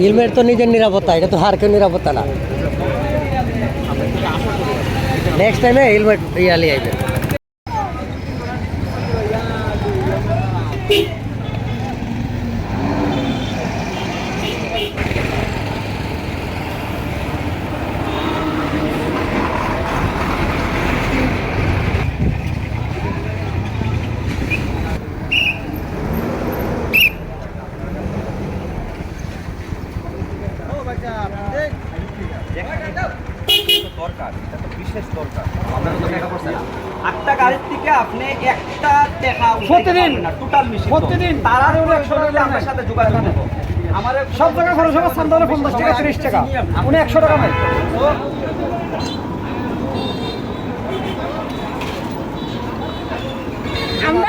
Helmet তো নিজের নিরাপত্তা এটা তো হার কেউ নিরাপত্তা না। নেক্সট টাইমে হেলমেট ইয়ালি আইবে দরকার এটা তো বিশেষ দরকার একটা গাড়ির থেকে আপনি একটা টাকা প্রতিদিন। টোটাল মিশিয়ে প্রতিদিন। একশো টাকা আপনার সাথে যোগাযোগ করব আমার সব জায়গায় খরচ হবে সান্দালে পঞ্চাশ টাকা তিরিশ টাকা উনি একশো টাকা নেয় আমরা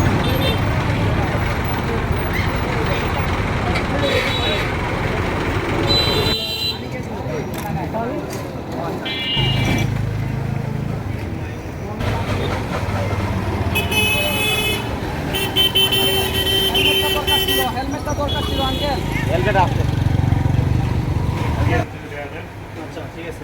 হেলমেটটা দরকার ছিল আঙ্কেল হেলমেট আছে আচ্ছা ঠিক আছে।